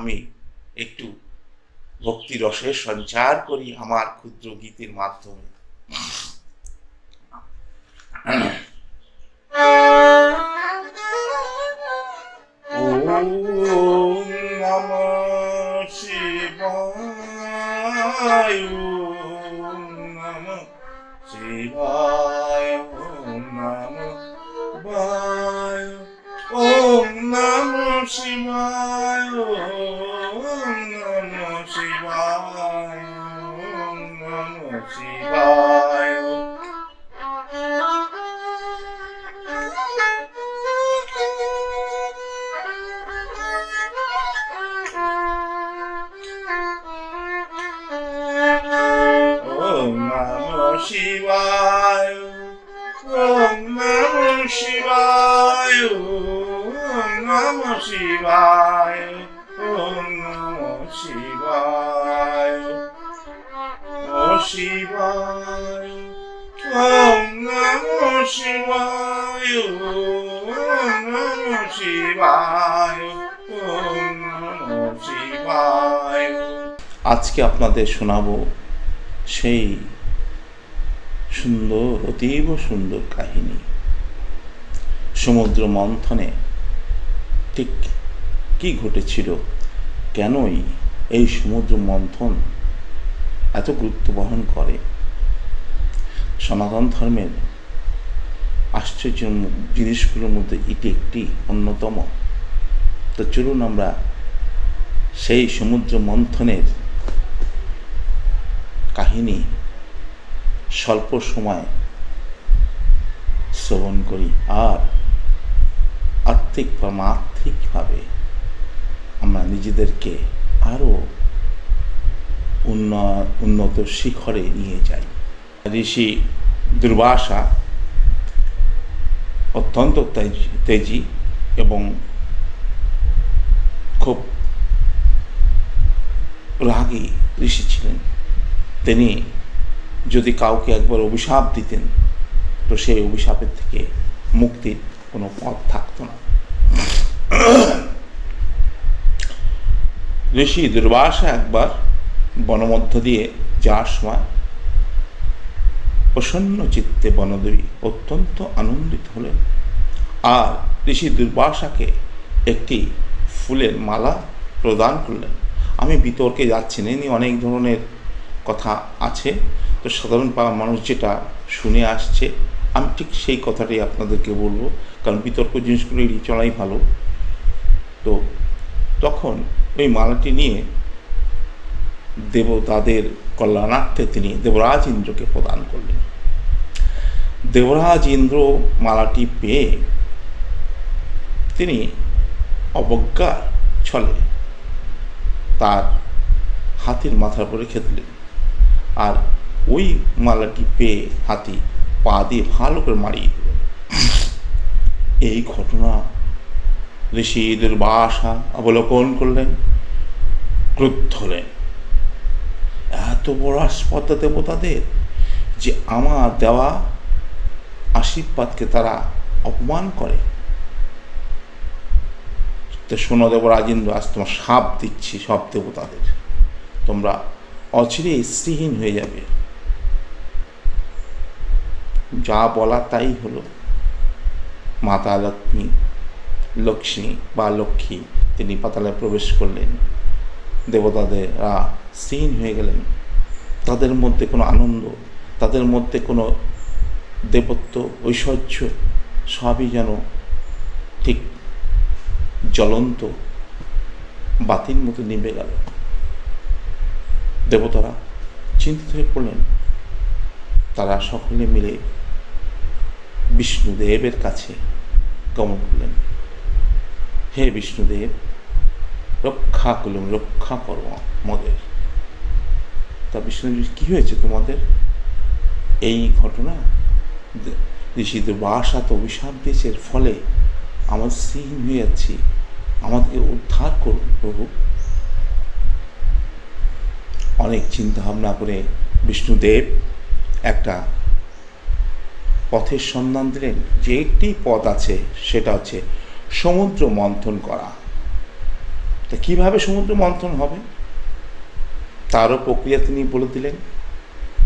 আমি একটু ভক্তি রসের সঞ্চার করি আমার ক্ষুদ্র গীতের মাধ্যমে। শিবায় নমঃ আজকে আপনাদের শোনাবো সেই সুন্দর, অতীব সুন্দর কাহিনী। সমুদ্র মন্থনে ঠিক কি ঘটেছিল? কেনই এই সমুদ্র মন্থন এত গুরুত্ব বহন করে? সনাতন ধর্মের আশ্চর্য জিনিসগুলোর মধ্যে এটি একটি অন্যতম। তো চলুন আমরা সেই সমুদ্র মন্থনের কাহিনী স্বল্প সময় শ্রবণ করি আর আর্থিক বা আর্থিকভাবে আমরা নিজেদেরকে আরও উন্নত শিখরে নিয়ে যাই। ঋষি দুর্বাসা অত্যন্ত তেজ- এবং খুব রাগী ঋষি ছিলেন। তিনি যদি কাউকে একবার অভিশাপ দিতেন, তো সেই অভিশাপের থেকে মুক্তির কোনো পথ থাকতো না। ঋষি দুর্বাসা একবার বনমধ্য দিয়ে যাওয়ার সময় প্রসন্ন চিত্তে বনদেবী অত্যন্ত আনন্দিত হলেন। আর ঋষি দুর্বাসাকে একটি ফুলের মালা প্রদান করলেন। আমি বিতর্কে যাচ্ছি না অনেক ধরনের কথা আছে। তো সাধারণ পাড়ার মানুষ যেটা শুনে আসছে, আমি ঠিক সেই কথাটাই আপনাদেরকে বলব। কারণ বিতর্ক জিনিসগুলো এড়িয়ে চলাই ভালো। তো তখন ওই মালাটি নিয়ে দেবতাদের কল্যাণার্থে তিনি দেবরাজ ইন্দ্রকে প্রদান করলেন। দেবরাজ ইন্দ্র মালাটি পেয়ে তিনি অবজ্ঞা ছলে তার হাতির মাথার উপরে খেতলেন। আর ওই মালাটি পেয়ে হাতি পা দিয়ে ভালো করে মারিয়ে দিলেন এই ঘটনা ঋষিদের বাসা অবলোকন করলেন, ক্রুদ্ধ হলেন। এত বড় আস্পর্ধা দেবতাদের যে আমার দেওয়া আশীর্বাদকে তারা অপমান করে। তো শোনো দেব রাজেন্দ্র আজ তোমার সাপ দিচ্ছি সব দেবতাদের তোমরা অচিরে স্ত্রীহীন হয়ে যাবে। যা বলা তাই হলো। মাতা লক্ষ্মী লক্ষ্মী বা লক্ষ্মী তিনি পাতালে প্রবেশ করলেন। দেবতাদেরা স্ত্রীহীন হয়ে গেলেন। তাদের মধ্যে কোনো আনন্দ, তাদের মধ্যে কোনো দেবত্ব, ঐশ্বর্য সবই যেন ঠিক জ্বলন্ত, বাতির মতো নিভে গেল। দেবতারা চিন্তিত হয়ে পড়লেন। তারা সকলে মিলে বিষ্ণুদেবের কাছে গমন করলেন। হে বিষ্ণুদেব, রক্ষা করলুম রক্ষা করো আমাদের। তা বিষ্ণুদেব কি হয়েছে তোমাদের? এই ঘটনা? ঋষি দুর্বাসা তো অভিশাপ দিয়েছে ফলে আমার সিহীন হয়ে যাচ্ছি। আমাদেরকে উদ্ধার করুন, প্রভু। অনেক চিন্তা ভাবনা করে বিষ্ণুদেব একটা পথের সন্ধান দিলেন। যে একটি পথ আছে, সেটা হচ্ছে সমুদ্র মন্থন করা। তা কীভাবে সমুদ্র মন্থন হবে? তারও প্রক্রিয়া তিনি বলে দিলেন।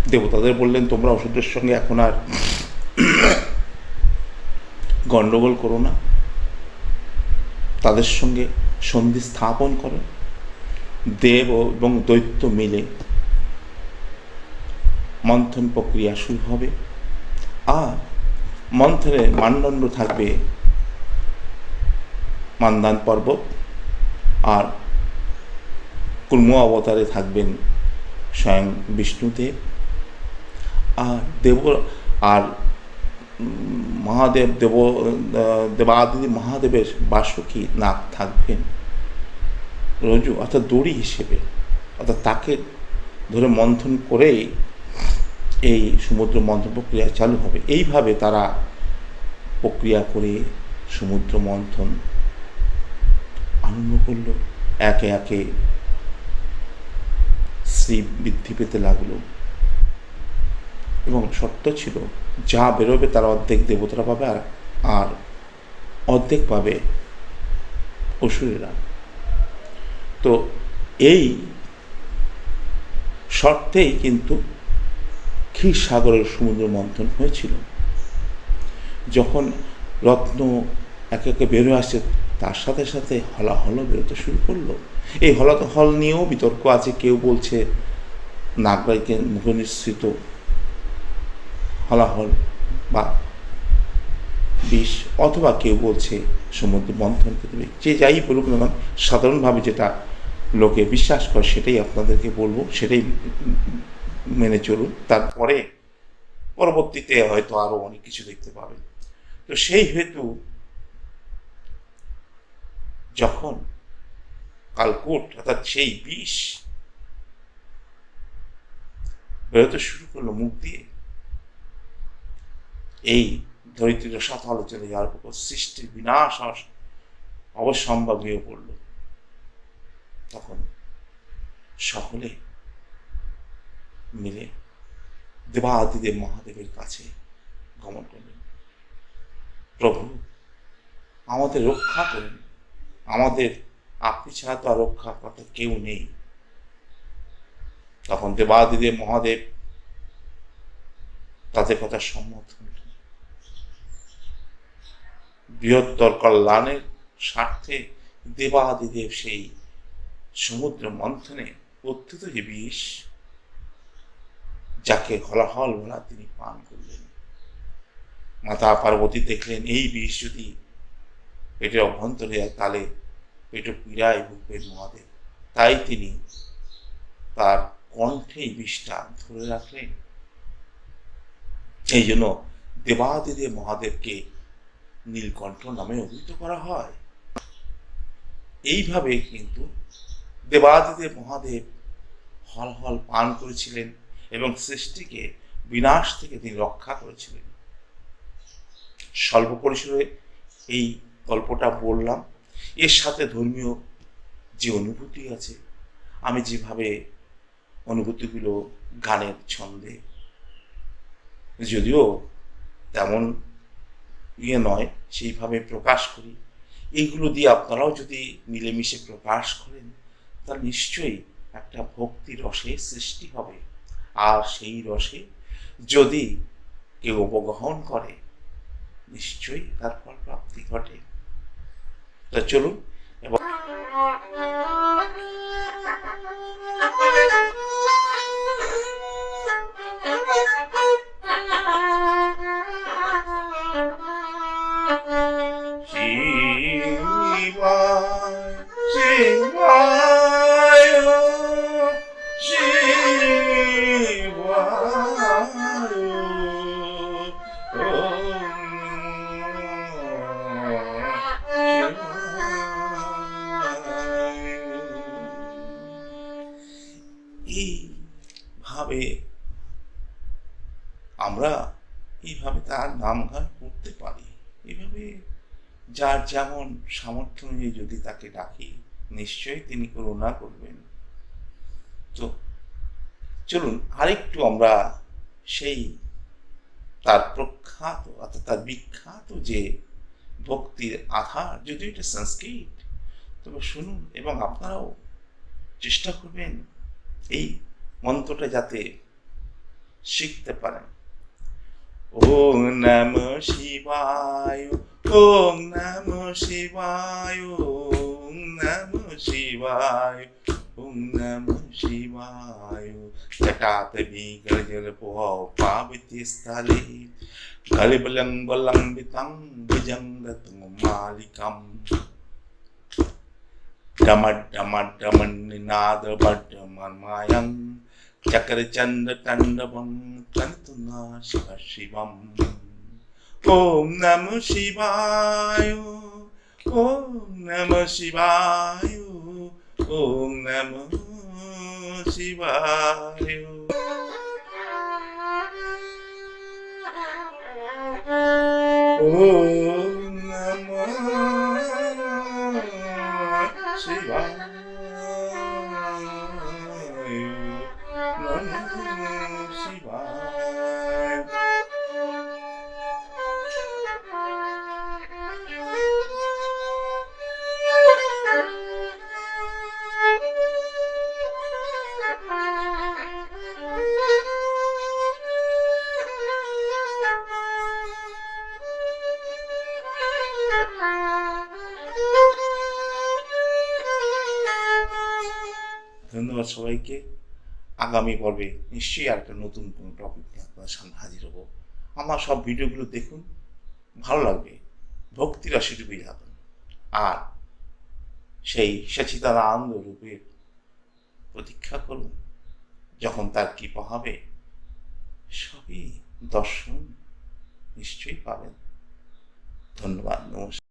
দেবতাদের বললেন, তোমরা অসুরের সঙ্গে এখন আর গণ্ডগোল করো না। তাদের সঙ্গে সন্ধি স্থাপন করো। দেব এবং দৈত্য মিলে মন্থন প্রক্রিয়া শুরু হবে। আর মন্থনের মানদণ্ড থাকবে মান্দান পর্বত আর কুর্ম অবতারে থাকবেন স্বয়ং বিষ্ণুদেব আর দেব, আর মহাদেব, দেব দেবাদি মহাদেবের বাসুকী নাক থাকবেন। রজু, অর্থাৎ দড়ি হিসেবে, অর্থাৎ তাকে ধরে মন্থন করেই এই সমুদ্র মন্থন প্রক্রিয়া চালু হবে। এইভাবে তারা প্রক্রিয়া করে সমুদ্র মন্থন আরম্ভ করল। একে একে শ্রী বৃদ্ধি পেতে লাগল। এবং শর্ত ছিল, যা বেরোবে তার অর্ধেক দেবতারা পাবে আর আর অর্ধেক পাবে অসুরেরা। তো এই শর্তেই কিন্তু ক্ষীর সাগরের সমুদ্র মন্থন হয়েছিল। যখন রত্ন একে একে বেরোয় আসছে তার সাথে সাথে হলাহলও বেরোতে শুরু করল। এই হলাহল নিয়েও বিতর্ক আছে, কেউ বলছে নাগরাইকে মুখ নিঃসৃত হলাহল বা বিষ, অথবা কেউ বলছে সমুদ্র বন্ধন পৃথিবী যে যাই বলুক না সাধারণভাবে যেটা লোকে বিশ্বাস করে সেটাই আপনাদেরকে বলব, সেটাই মেনে চলুন। তারপরে পরবর্তীতে হয়তো আরও অনেক কিছু দেখতে পাবেন। তো সেই হেতু যখন কালকুট, অর্থাৎ সেই বিষ বেরোতে শুরু করল মুখ দিয়ে, এই ধরিত্রীর সাথে আলোচনা যাওয়ার পর সৃষ্টির বিনাশ অবশ্যম্ভাব হয়ে পড়ল। তখন সকলে মিলে দেবাদিদেব মহাদেবের কাছে গমন করলেন। প্রভু, আমাদের রক্ষা করুন। আমাদের, আপনি ছাড়া তো আর রক্ষা করতে কেউ নেই। তখন দেবাদিদেব মহাদেব তাদের কথা সম্মত বৃহত্তর কল্যাণের স্বার্থে দেবাদিদেব সেই সমুদ্র মন্থনে উত্থিত যে বিষ যাকে হলাহল বলা তিনি পান করলেন। মাতা পার্বতী দেখলেন, এই বিষ যদি পেটের অভ্যন্তরে কালে পেট পীড়ায় ভুগবেন মহাদেব তাই তিনি তার কণ্ঠে বিষটা ধরে রাখলেন। এই জন্য দেবাদিদেব মহাদেবকে নীলকণ্ঠ নামে অভিহিত করা হয়। এইভাবে কিন্তু দেবাদিদেব মহাদেব হল হল পান করেছিলেন এবং সৃষ্টিকে বিনাশ থেকে তিনি রক্ষা করেছিলেন। স্বল্প পরিসরে এই গল্পটা বললাম। এর সাথে ধর্মীয় যে অনুভূতি আছে, আমি যেভাবে অনুভূতিগুলো গানের ছন্দে, যদিও তেমন ইয়ে নয়, সেইভাবে প্রকাশ করি। এইগুলো দিয়ে আপনারাও যদি মিলেমিশে প্রকাশ করেন তা নিশ্চয়ই একটা ভক্তি রসে সৃষ্টি হবে। আর সেই রসে যদি কেউ উপগ্রহণ করে, নিশ্চয়ই তার ফল প্রাপ্তি ঘটে। তা চলুন এবার যার যেমন সামর্থ্য অনুযায়ী যদি তাকে ডাকি, নিশ্চয়ই তিনি করুণা করবেন। তো, চলুন, আরেকটু আমরা সেই তার প্রখ্যাত অর্থাৎ তার বিখ্যাত যে ভক্তির আধার, যদিও এটা সংস্কৃত, তবে শুনুন এবং আপনারাও চেষ্টা করবেন এই মন্ত্রটা যাতে শিখতে পারেন। ওম নম শিবায় ഓം നമോ ശിവായ ഓം നമോ ശിവായ ഓം നമോ ശിവായ. ജടാതവീകൾ ജലപോ പാവത്യ സ്ഥലേ കലിബലം വലംബിതം ഭുജംഗതും മാലികം ഡമഡമഡമന്നാദമഡമന്മായം ചക്രചന്ദ്ര തണ്ഡവം തനതുനാശിവം 꿈나무 씹어요. 꿈나무 씹어요. 꿈나무 씹어요. 오. সবাইকে আগামী পর্বে নিশ্চয়ই আর একটা নতুন কোনো টপিক নিয়ে আপনার সামনে হাজির হব। আমার সব ভিডিওগুলো দেখুন, ভালো লাগবে ভক্তি রাশি ডুবে যাবেন আর সেই সচিতানন্দ রূপের প্রতীক্ষা করুন, যখন তার কৃপা হবে, সবই দর্শন নিশ্চয়ই পাবেন। ধন্যবাদ, নমস্কার।